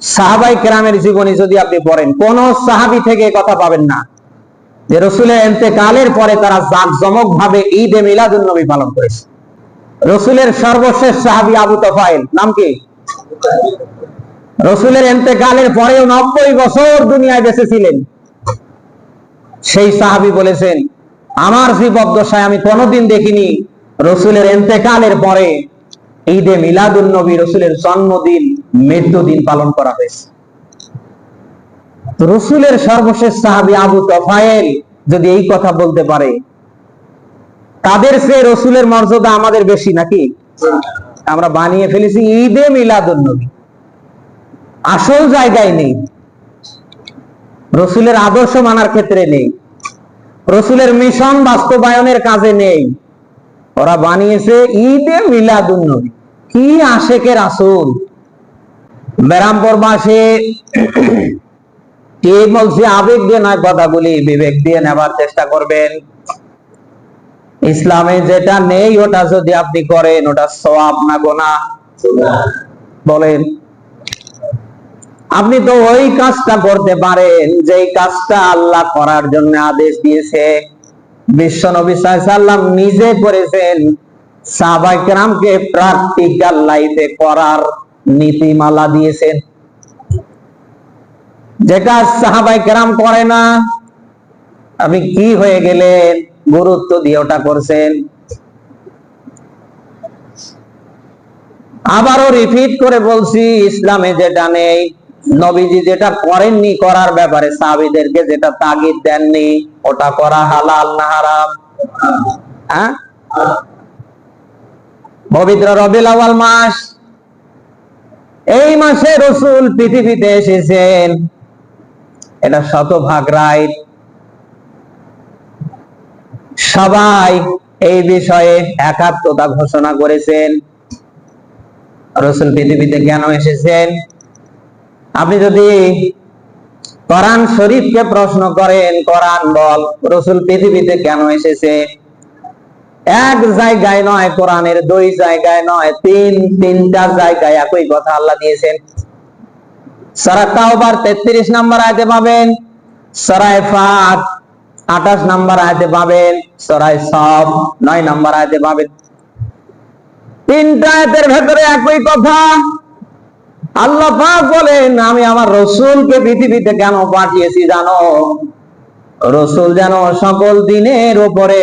সাহাবাই কেরামের জীবনী যদি আপনি পড়েন, কোন সাহাবি থেকে কথা পাবেন না যে রসুলের এতেকালের পরে তারা জাঁকজমক ভাবে ঈদে মিলাদুল নবী পালন করেছে। রসুলের সর্বশেষ সাহাবি আবু তফাইল, নাম কি? রসুলের এতেকালের পরেও নব্বই বছর দুনিয়ায় বেঁচে ছিলেন। সেই সাহাবি বলেছেন, আমার জীবদ্দশায় আমি কোনোদিন দেখিনি রসুলের এতেকালের পরে ঈদে মিলাদুল নবী রসুলের জন্মদিন মৃত্যুদিন পালন করা হয়েছে। রসুলের সর্বশেষ সাহাবি আবু তফায়েল যদি এই কথা বলতে পারে, তাদের সে রসুলের মর্যাদা আমাদের বেশি নাকি? আমরা বানিয়ে ফেলেছি ঈদে মিলাদুল নবী। আসল জায়গায় নেই। রসুলের আদর্শ মানার ক্ষেত্রে নেই। রসুলের মিশন বাস্তবায়নের কাজে নেই। ওরা বানিয়েছে ঈদে মিলাদুল নবী। কি আশেকের আসল? ব্যারামপুর মাসে কে বলছে, আবেগ দিয়ে নয় কথাগুলি বিবেক দিয়ে নেবার চেষ্টা করবেন। ইসলামে যেটা নেই, ওটা যদি আপনি করেন, ওটা সওয়াব না গোনা। বলেন, আপনি তো ওই কাজটা করতে পারেন যে কাজটা আল্লাহ করার জন্য আদেশ দিয়েছে। বিশ্ব নবী সাল্লাম নিজে করেছেন। সাহাবাই কেরামকে প্র্যাকটিক্যাল লাইফে করার নীতিমালা দিয়েছেন। যেটা সাহাবাই কেরাম করে না, আপনি কি হয়ে গেলেন? গুরুত্ব দিয়ে ওটা করছেন। আবারও রিপিট করে বলছি, ইসলামে যেটা নেই, নবীজি যেটা করেননি করার ব্যাপারে, সাহাবিদেরকে যেটা তাগিদ দেননি, ওটা করা হালাল না হারাম? হ্যাঁ? পবিত্র রবিল আওয়াল মাস এই মাসে রসুল পৃথিবীতে এসেছেন। এটা শতভাগ রাইট সবাই এই বিষয়ে একাত্মতা ঘোষণা করেছেন। রসুল পৃথিবীতে কেন এসেছেন? আপনি যদি কোরআন শরীফকে প্রশ্ন করেন, কোরআন বল, রসুল পৃথিবীতে কেন এসেছে এক জায়গায় নয়, কোরআনের দুই জায়গায় নয়, তিন, তিনটা জায়গায় একই কথা আল্লাহ দিয়েছেন। সারা তাওবার তেত্রিশ নাম্বার আয়তে পাবেন সরাই ফাত আঠাশ নাম্বার আয়তে পাবেন সরাই সব নয় নাম্বার আয়তে পাবেন। তিনটা আয়াতের ভেতরে একই কথা, আল্লাহ পাক বলেন, আমি আমার রসুলকে পৃথিবীতে কেন পাঠিয়েছি জানো? রসুল যেন সকল দিনের উপরে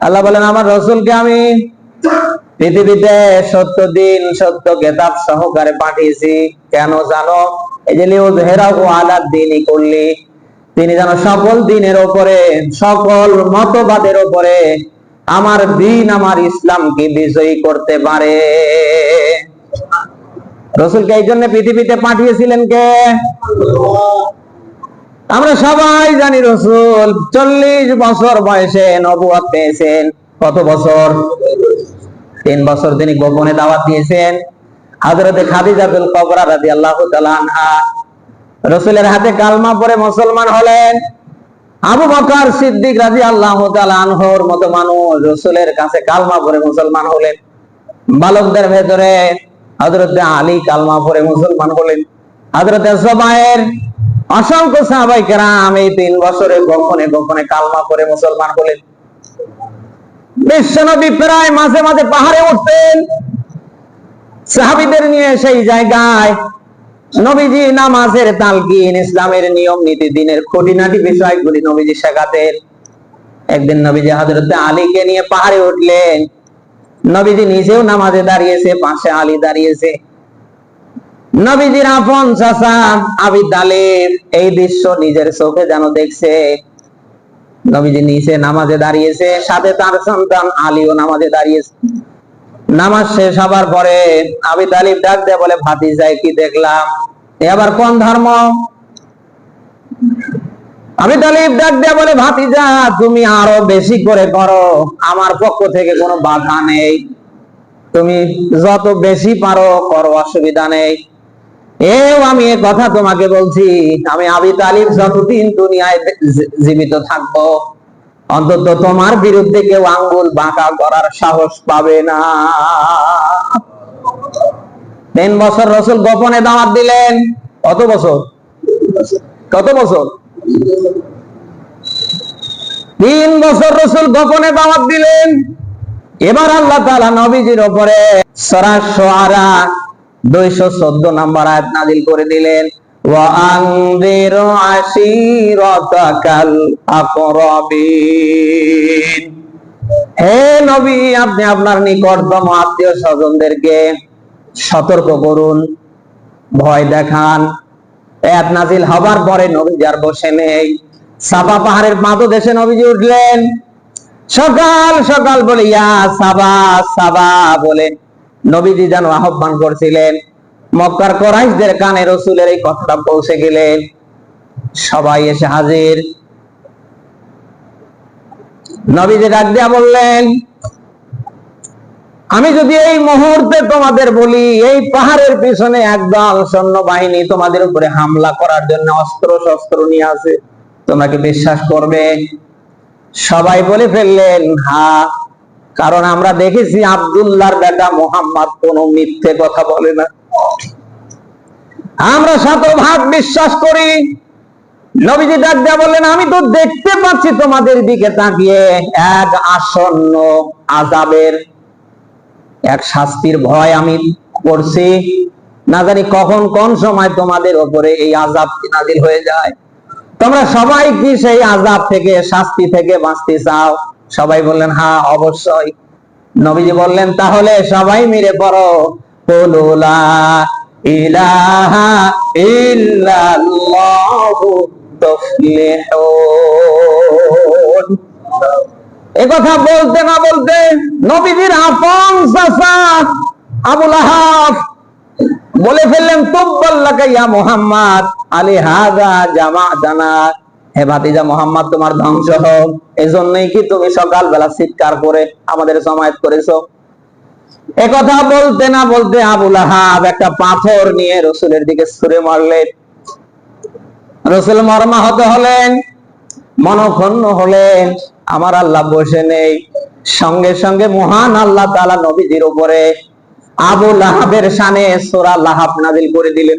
আল্লাহ বলেন, আমার রসুলকে আমি পৃথিবীতে সত্য দিন, সত্য কেতাব সহকারে পাঠিয়েছি। কেন জানো? এই যে আলাদ দিনই করলি তিনি যেন সকল দিনের ওপরে, সকল মতবাদের ওপরে আমার দিন আমার ইসলামকে বিজয়ী করতে পারে। রসুলকে এই জন্য পৃথিবীতে পাঠিয়েছিলেন কে? আমরা সবাই জানি রসুল, চল্লিশ বছর বয়সে নবুয়াত পেয়েছেন। কত বছর? তিন বছর তিনি গোপনে দাওয়াত দিয়েছেন। হজরতে খাদিজাতুল কবরা রাজি আল্লাহ আনহা রসুলের হাতে কালমা পরে মুসলমান হলেন। আবু বকর সিদ্দিক রাজি আল্লাহ আনহর মতো মানুষ রসুলের কাছে কালমা পরে মুসলমান হলেন। বালকদের ভেতরে হজরতে আলী কালমা পরে মুসলমান হলেন। হজরতে জবায়ের অসংখ্য সাহাবাই কেরাম এই তিন বছরে গোপনে গোপনে কালমা পরে মুসলমান হলেন। বিশ্বনবী প্রায় মাঝে মাঝে পাহাড়ে উঠতেন। সাহাবিদের নিয়ে সেই জায়গায় নবীজি নামাজের তালকিন, ইসলামের নিয়ম নীতি, দিনের খুঁটিনাটি বিষয়গুলি নবীজি শেখাতেন। একদিন নবীজি হজরত আলীকে নিয়ে পাহাড়ে উঠলেন। নবীজি নিজেও নামাজে দাঁড়িয়েছে, পাশে আলী দাঁড়িয়েছে। নবীজির আপন চাচা আবি তালেব, এই দৃশ্য নিজের চোখে যেন দেখছে। নবীজি নিচে নামাজে দাঁড়িয়েছে, সাথে তার সন্তান আলীও নামাজে দাঁড়িয়েছে। নামাজ শেষ হবার পরে আবি তালিব ডাক দেয়, বলে ভাতিজায় কি দেখলাম? এ আবার কোন ধর্ম? আমি তালিব ডাক দেয়া, বলে, ভাতিজা, তুমি আরও বেশি করে করো আমার পক্ষ থেকে কোনো বাধা নেই। তুমি যত বেশি পারো, করো, অসুবিধা নেই। এও আমি এ কথা তোমাকে বলছি, আমি আবি তালিব যতদিন দুনিয়ায় জীবিত থাকব, অন্তত তোমার বিরুদ্ধে কেউ আঙ্গুল বাঁকা করার সাহস পাবে না। তিন বছর রসুল গোপনে দাওয়াত দিলেন। কত বছর? কত বছর? তিন বছর রসুল গোপনে দাওয়াত দিলেন। এবার আল্লাহ তালা নবীজির ওপরে সরাসরা দুইশো চোদ্দ নম্বর আয়াত নাজিল করে দিলেন وأنذر عشيرتك الأقربين হে নবী আপনি আপনার নিকটতম আত্মীয় স্বজনদেরকে সতর্ক করুন ভয় দেখান এক নাজিল হবার পরে নবীজি আর বসে নেই সাবা পাহাড়ের পাদদেশে নবীজি উঠলেন সকাল সকাল বলে ইয়া সাবা সাবা বলে নবীজি যেন আহ্বান করছিলেন, মক্কার কোরাইশদের কানে রসুলের এই কথাটা পৌঁছে গেলেন। সবাই এসে হাজির। নবীজি ডাক দিয়া বললেন, আমি যদি এই মুহূর্তে তোমাদের বলি, এই পাহাড়ের পিছনে একদল সৈন্য বাহিনী তোমাদের উপরে হামলা করার জন্য অস্ত্র শস্ত্র নিয়ে আছে তোমরা কি বিশ্বাস করবে? সবাই বলে ফেললেন, হা কারণ আমরা দেখেছি আব্দুল্লাহর বেটা মোহাম্মদ কোনো মিথ্যে কথা বলে না। আমরা শতভাগ বিশ্বাস করি। নবীজি ডাক দেয়া বললেন, আমি তো দেখতে পাচ্ছি তোমাদের দিকে তাকিয়ে এক আসন্ন আজাবের এক শাস্তির ভয় আমি করছি। না জানি কখন কোন সময় তোমাদের ওপরে এই আজাব নাজিল হয়ে যায়। তোমরা সবাই কি সেই আজাব থেকে, শাস্তি থেকে বাঁচতে চাও? সবাই বললেন হ্যাঁ অবশ্যই। নবীজি বললেন, তাহলে সবাই মিলে পড়ো। ইলাহা ইল্লাল্লাহু তুফলিহুন। কথা বলতে না বলতে নবীজির আপন চাচা আবুল আহাব বলে ফেললেন তুব্বাল্লাকা ইয়া মুহাম্মদ, আলী হাদা জামা জানা হে ভাতিজা মোহাম্মদ, তোমার ধ্বংস হোক। এজন্যই কি তুমি সকালবেলা চিৎকার করে আমাদের জমায়েত করেছ? এ কথা বলতে না বলতে আবুল আহাব একটা পাথর নিয়ে রসুলের দিকে ছুঁড়ে মারলেন। রসুল মর্মাহত হলেন, মনক্ষণ্ণ হলেন। আমার আল্লাহ বসে নেই। সঙ্গে সঙ্গে মহান আল্লাহ তালা নবীজির উপরে আবু লাহাবের শানে সোরা লাহাব নাজিল করে দিলেন।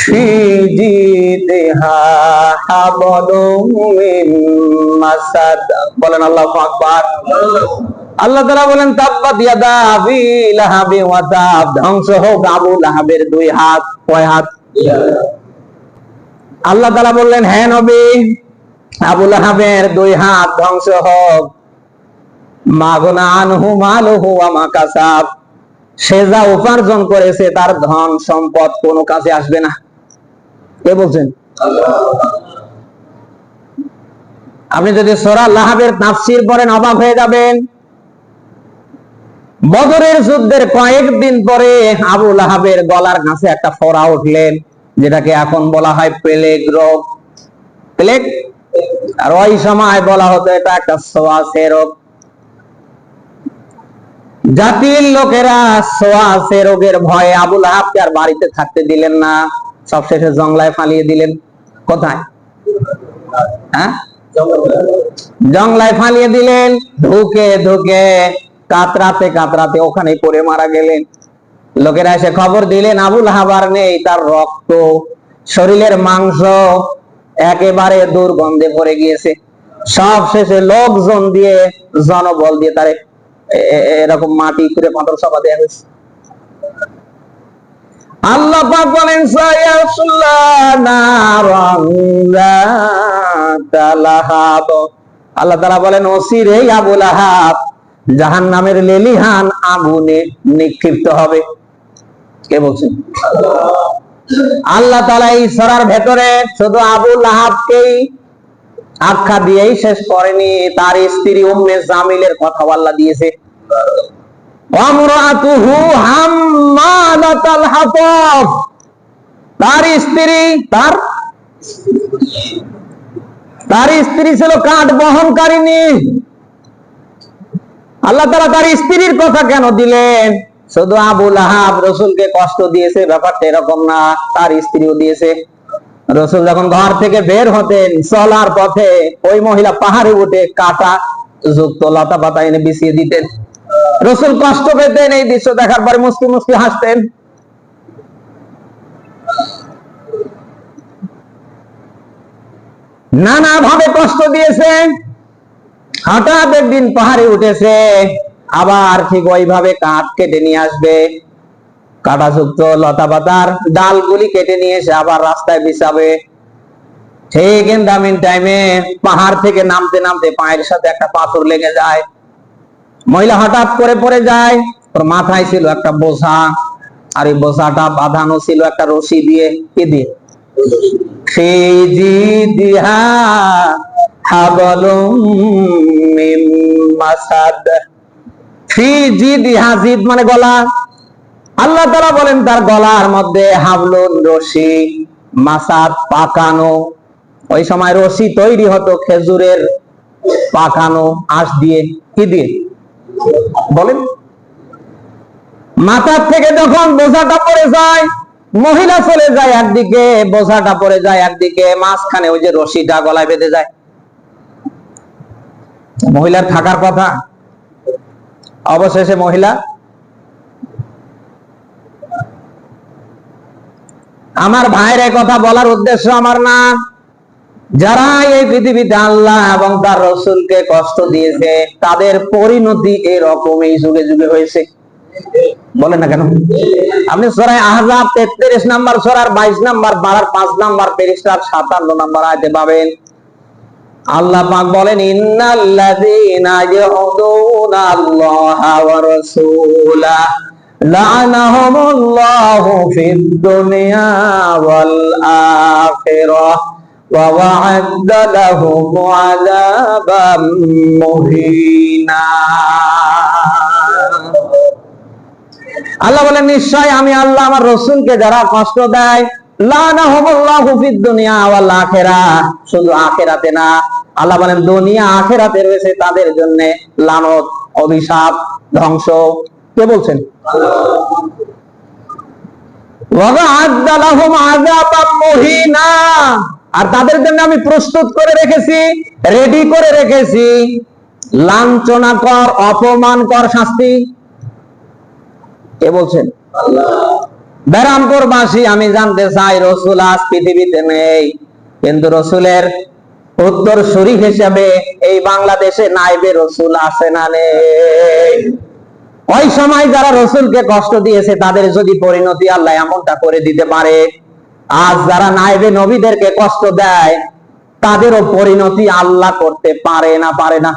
في جيدها حبل من مسد বলেন আল্লাহু আকবার আল্লাহ তাআলা বলেন তাব্বাত ইয়াদা আবি লাহাবি ওয়া তাব ধ্বংস হোক আবু লাহাবের দুই হাত কয় হাত আল্লাহ তাআলা বললেন হ্যাঁ নবী আবুল আহাবের দুই হাত ধ্বংস হোক মাগনা আনহু মালহু আমা কাসাব সে যা উপার্জন করেছে তার ধন সম্পদ কোনো কাজে আসবে না কে বলছেন, আপনি যদি সোরা লাহাবের তাফসির পড়েন, অবাক হয়ে যাবেন। বদরের যুদ্ধের কয়েকদিন পরে আবু লাহাবের গলার কাছে একটা ফোড়া উঠলেন, যেটাকে এখন বলা হয় প্লেগ রোগ। প্লেগ? আর ওই সময় বলা হতো, এটা একটা সোয়াসে রোগ। জাতির লোকেরা সোয়াসে রোগের ভয়ে আবুল আহাবকে আর বাড়িতে থাকতে দিলেন না। সবশেষে জংলায় ফালিয়ে দিলেন। কোথায়? হ্যাঁ? জংলায় ফালিয়ে দিলেন। ঢুকে ঢুকে কাতরাতে কাতরাতে ওখানে পড়ে মারা গেলেন। লোকেরা এসে খবর দিলেন আবুল হাবার নেই, তার রক্ত, শরীরের মাংস একেবারে দুর্গন্ধে ভরে গিয়েছে। সব শেষে লোকজন দিয়ে, জনবল দিয়ে তারে এরকম মাটি করে পাথর সভা দেওয়া হয়েছে। আল্লাহ পাক বলেন আল্লাহ তাআলা বলেন ওসিরে আবুল আহাব জাহান্নামের লেলিহান আগুনে নিক্ষিপ্ত হবে। কে বলছেন? আল্লাহ তাআলা এই সরার ভেতরে শুধু আবুল আহাবকেই আখ্যা দিয়েই শেষ করেনি, তার স্ত্রী উম্মে জামিলের কথা আল্লাহ দিয়েছে। হাম্মালাতাল হাতাব তার স্ত্রী, তার? তার স্ত্রী ছিল কাঠ বহনকারিনী আল্লাহ তাআলা তার স্ত্রীর কথা কেন দিলেন? শুধু আবুল আহাব রসুলকে কষ্ট দিয়েছে, ব্যাপারটা এরকম না, তার স্ত্রীও দিয়েছে। রসুল যখন ঘর থেকে বের হতেন, চলার পথে ওই মহিলা পাহাড়ে উঠে কাটা, যুক্ত লতা পাতা এনে বিছিয়ে দিতেন। রসুল কষ্ট পেতেন এই দৃশ্য দেখার পরে মুস্তি মুস্তি হাসতেন। নানা ভাবে কষ্ট দিয়েছে। হঠাৎ একদিন পাহাড়ে উঠেছে। আবার ঠিক ওইভাবে কাঠ কেটে নিয়ে আসবে। কাটাযুক্ত লতা পাতার ডালগুলি কেটে নিয়ে এসে আবার রাস্তায় বিছাবে। ঠিক ইন টাইমে পাহাড় থেকে নামতে নামতে পায়ের সাথে একটা পাথর লেগে যায়। মহিলা হঠাৎ করে পড়ে যায় ওর মাথায় ছিল একটা বোঝা, আর এই বোঝাটা বাঁধানো ছিল একটা রশি দিয়ে, কি দিয়ে? দিহা মিন গলা। আল্লাহ বলেন, তার গলার মধ্যে হাবলুন রশি, মাসাদ পাকানো। ওই সময় রশি তৈরি হতো খেজুরের পাকানো আঁশ দিয়ে, কি দিয়ে? বলেন। মাথার থেকে যখন বোঝাটা পড়ে যায়, মহিলা চলে যায় একদিকে, বোঝাটা পড়ে যায় একদিকে, মাঝখানে ওই যে রশিটা গলায় বেঁধে যায়। মহিলার থাকার কথা। অবশেষে মহিলা আমার ভাইয়ের কথা বলার উদ্দেশ্য আমার না। যারা এই পৃথিবীতে আল্লাহ এবং তার রসুলকে কষ্ট দিয়েছে, তাদের পরিণতি এরকম এই যুগে যুগে হয়েছে। বলেন না কেন? আপনি সরাই আহজাব তেত্রিশ নাম্বার, সরার বাইশ নাম্বার, বারার পাঁচ নাম্বার পৃষ্ঠার সাতান্ন নাম্বার আয়তে পাবেন। আল্লাহ পাক বলেন, ইন্নাল্লাযীনা ইয়াউদুনা আল্লাহা ওয়া রাসূলা লা'নাহুমুল্লাহু ফিদ দুনিয়া ওয়াল আখিরাহ আল্লাহ বলেন, নিশ্চয় আমি আল্লাহ আমার রসুলকে যারা কষ্ট দেয় শুধু আখেরাতে না, আল্লাহ বলেন, দুনিয়া আখেরাতে রয়েছে তাদের জন্য লানত, অভিশাপ, ধ্বংস। কে বলছেন? আর তাদের জন্য আমি প্রস্তুত করে রেখেছি রেডি করে রেখেছি। লাঞ্ছনা কর, অপমান কর শাস্তি। কে বলছেন? ব্যারামপুরবাসী, আমি জানতে চাই, রসুল আজ পৃথিবীতে নেই, কিন্তু রসুলের উত্তর শরীফ হিসাবে এই বাংলাদেশে নাইবে রসুল আছে না নেই। ওই সময় যারা রসুলকে কষ্ট দিয়েছে, তাদের যদি পরিণতি আল্লাহ এমনটা করে দিতে পারে আজ যারা নাইবে নবীদেরকে কষ্ট দেয় তাদেরও পরিণতি আল্লাহ করতে পারে না পারে না।